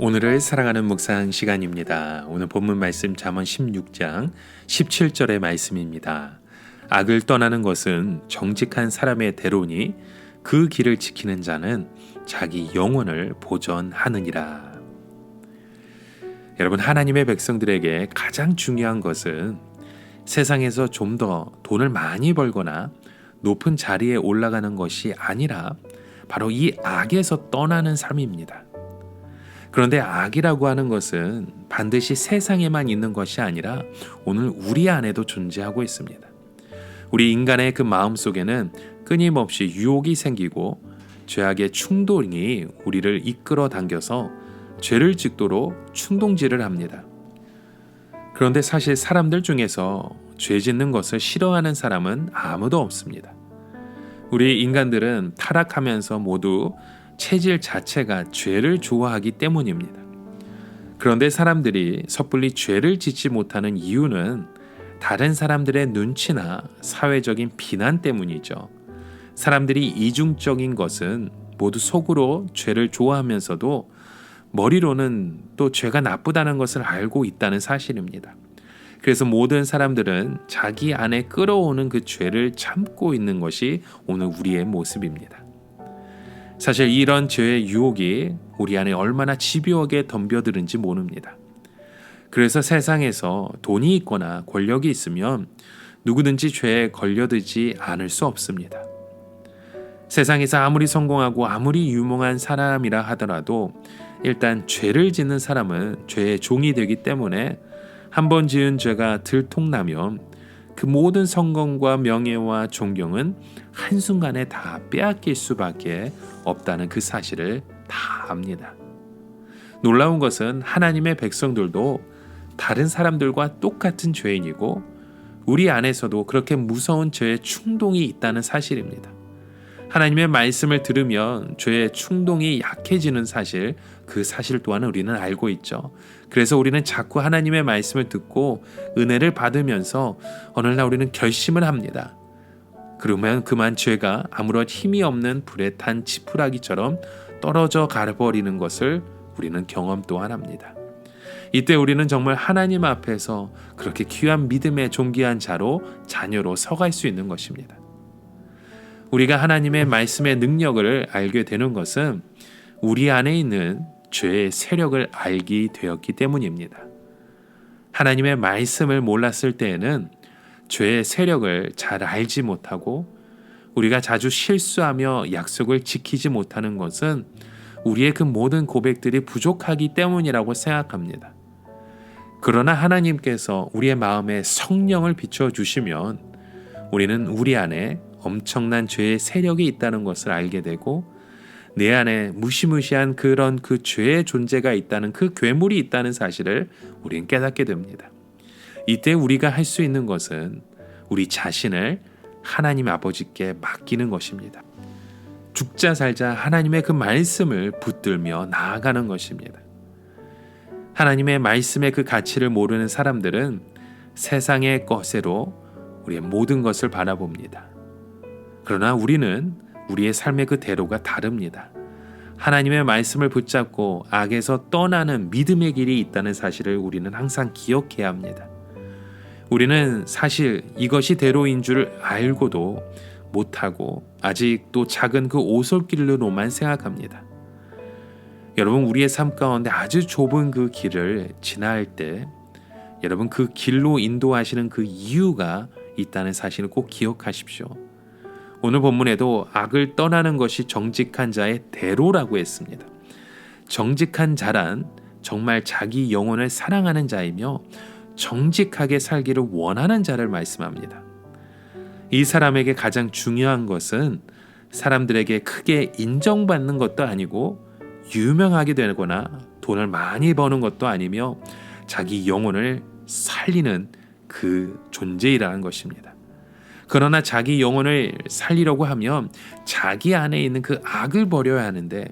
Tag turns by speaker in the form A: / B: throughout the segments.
A: 오늘을 사랑하는 묵상 시간입니다. 오늘 본문 말씀 잠언 16장 17절의 말씀입니다. 악을 떠나는 것은 정직한 사람의 대로니 그 길을 지키는 자는 자기 영혼을 보전하느니라. 여러분 하나님의 백성들에게 가장 중요한 것은 세상에서 좀 더 돈을 많이 벌거나 높은 자리에 올라가는 것이 아니라 바로 이 악에서 떠나는 삶입니다. 그런데 악이라고 하는 것은 반드시 세상에만 있는 것이 아니라 오늘 우리 안에도 존재하고 있습니다. 우리 인간의 그 마음 속에는 끊임없이 유혹이 생기고 죄악의 충동이 우리를 이끌어 당겨서 죄를 짓도록 충동질을 합니다. 그런데 사실 사람들 중에서 죄 짓는 것을 싫어하는 사람은 아무도 없습니다. 우리 인간들은 타락하면서 모두 체질 자체가 죄를 좋아하기 때문입니다. 그런데 사람들이 섣불리 죄를 짓지 못하는 이유는 다른 사람들의 눈치나 사회적인 비난 때문이죠. 사람들이 이중적인 것은 모두 속으로 죄를 좋아하면서도 머리로는 또 죄가 나쁘다는 것을 알고 있다는 사실입니다. 그래서 모든 사람들은 자기 안에 끌어오는 그 죄를 참고 있는 것이 오늘 우리의 모습입니다. 사실 이런 죄의 유혹이 우리 안에 얼마나 집요하게 덤벼드는지 모릅니다. 그래서 세상에서 돈이 있거나 권력이 있으면 누구든지 죄에 걸려들지 않을 수 없습니다. 세상에서 아무리 성공하고 아무리 유명한 사람이라 하더라도 일단 죄를 짓는 사람은 죄의 종이 되기 때문에 한 번 지은 죄가 들통나면 그 모든 성공과 명예와 존경은 한순간에 다 빼앗길 수밖에 없다는 그 사실을 다 압니다. 놀라운 것은 하나님의 백성들도 다른 사람들과 똑같은 죄인이고 우리 안에서도 그렇게 무서운 죄의 충동이 있다는 사실입니다. 하나님의 말씀을 들으면 죄의 충동이 약해지는 사실, 그 사실 또한 우리는 알고 있죠. 그래서 우리는 자꾸 하나님의 말씀을 듣고 은혜를 받으면서 어느 날 우리는 결심을 합니다. 그러면 그만 죄가 아무런 힘이 없는 불에 탄 지푸라기처럼 떨어져 가버리는 것을 우리는 경험 또한 합니다. 이때 우리는 정말 하나님 앞에서 그렇게 귀한 믿음의 존귀한 자로 자녀로 서갈 수 있는 것입니다. 우리가 하나님의 말씀의 능력을 알게 되는 것은 우리 안에 있는 죄의 세력을 알게 되었기 때문입니다. 하나님의 말씀을 몰랐을 때에는 죄의 세력을 잘 알지 못하고 우리가 자주 실수하며 약속을 지키지 못하는 것은 우리의 그 모든 고백들이 부족하기 때문이라고 생각합니다. 그러나 하나님께서 우리의 마음에 성령을 비춰 주시면 우리는 우리 안에 엄청난 죄의 세력이 있다는 것을 알게 되고 내 안에 무시무시한 그런 그 죄의 존재가 있다는 그 괴물이 있다는 사실을 우리는 깨닫게 됩니다. 이때 우리가 할 수 있는 것은 우리 자신을 하나님 아버지께 맡기는 것입니다. 죽자 살자 하나님의 그 말씀을 붙들며 나아가는 것입니다. 하나님의 말씀의 그 가치를 모르는 사람들은 세상의 것으로 우리의 모든 것을 바라봅니다. 그러나 우리는 우리의 삶의 그 대로가 다릅니다. 하나님의 말씀을 붙잡고 악에서 떠나는 믿음의 길이 있다는 사실을 우리는 항상 기억해야 합니다. 우리는 사실 이것이 대로인 줄 알고도 못하고 아직도 작은 그 오솔길로만 생각합니다. 여러분 우리의 삶 가운데 아주 좁은 그 길을 지나할 때 여러분 그 길로 인도하시는 그 이유가 있다는 사실을 꼭 기억하십시오. 오늘 본문에도 악을 떠나는 것이 정직한 자의 대로라고 했습니다. 정직한 자란 정말 자기 영혼을 사랑하는 자이며 정직하게 살기를 원하는 자를 말씀합니다. 이 사람에게 가장 중요한 것은 사람들에게 크게 인정받는 것도 아니고 유명하게 되거나 돈을 많이 버는 것도 아니며 자기 영혼을 살리는 그 존재이라는 것입니다. 그러나 자기 영혼을 살리려고 하면 자기 안에 있는 그 악을 버려야 하는데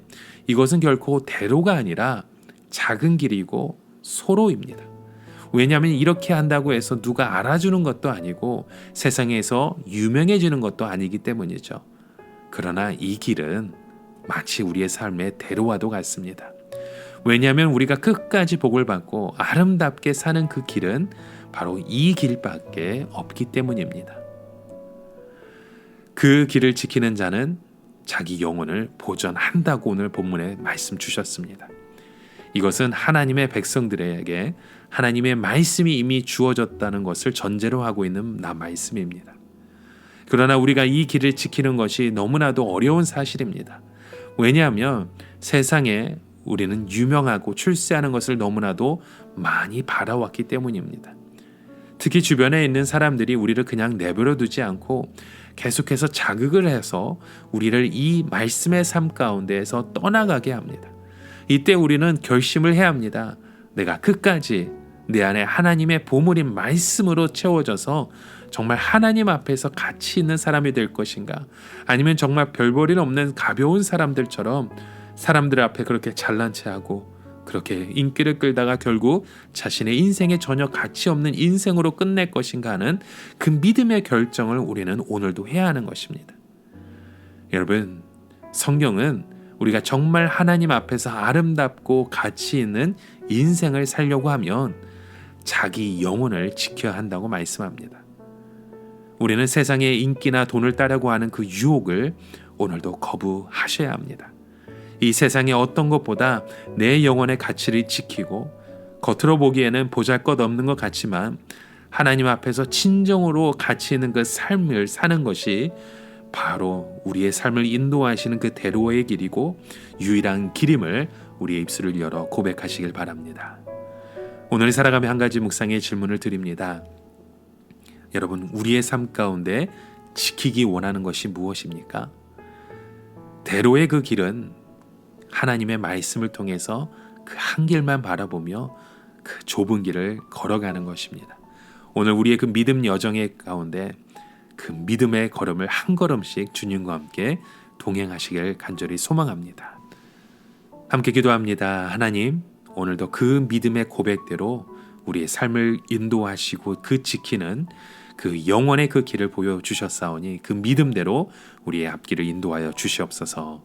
A: 이것은 결코 대로가 아니라 작은 길이고 소로입니다. 왜냐하면 이렇게 한다고 해서 누가 알아주는 것도 아니고 세상에서 유명해지는 것도 아니기 때문이죠. 그러나 이 길은 마치 우리의 삶의 대로와도 같습니다. 왜냐하면 우리가 끝까지 복을 받고 아름답게 사는 그 길은 바로 이 길밖에 없기 때문입니다. 그 길을 지키는 자는 자기 영혼을 보전한다고 오늘 본문에 말씀 주셨습니다. 이것은 하나님의 백성들에게 하나님의 말씀이 이미 주어졌다는 것을 전제로 하고 있는 나 말씀입니다. 그러나 우리가 이 길을 지키는 것이 너무나도 어려운 사실입니다. 왜냐하면 세상에 우리는 유명하고 출세하는 것을 너무나도 많이 바라왔기 때문입니다. 특히 주변에 있는 사람들이 우리를 그냥 내버려 두지 않고 계속해서 자극을 해서 우리를 이 말씀의 삶 가운데에서 떠나가게 합니다. 이때 우리는 결심을 해야 합니다. 내가 끝까지 내 안에 하나님의 보물인 말씀으로 채워져서 정말 하나님 앞에서 가치 있는 사람이 될 것인가? 아니면 정말 별볼일 없는 가벼운 사람들처럼 사람들 앞에 그렇게 잘난 체하고 그렇게 인기를 끌다가 결국 자신의 인생에 전혀 가치 없는 인생으로 끝낼 것인가 하는 그 믿음의 결정을 우리는 오늘도 해야 하는 것입니다. 여러분, 성경은 우리가 정말 하나님 앞에서 아름답고 가치 있는 인생을 살려고 하면 자기 영혼을 지켜야 한다고 말씀합니다. 우리는 세상의 인기나 돈을 따려고 하는 그 유혹을 오늘도 거부하셔야 합니다. 이 세상의 어떤 것보다 내 영혼의 가치를 지키고 겉으로 보기에는 보잘 것 없는 것 같지만 하나님 앞에서 진정으로 가치 있는 그 삶을 사는 것이 바로 우리의 삶을 인도하시는 그 대로의 길이고 유일한 길임을 우리의 입술을 열어 고백하시길 바랍니다. 오늘 살아가며 한 가지 묵상의 질문을 드립니다. 여러분, 우리의 삶 가운데 지키기 원하는 것이 무엇입니까? 대로의 그 길은 하나님의 말씀을 통해서 그 한 길만 바라보며 그 좁은 길을 걸어가는 것입니다. 오늘 우리의 그 믿음 여정의 가운데 그 믿음의 걸음을 한 걸음씩 주님과 함께 동행하시길 간절히 소망합니다. 함께 기도합니다. 하나님, 오늘도 그 믿음의 고백대로 우리의 삶을 인도하시고 그 지키는 그 영원의 그 길을 보여주셨사오니 그 믿음대로 우리의 앞길을 인도하여 주시옵소서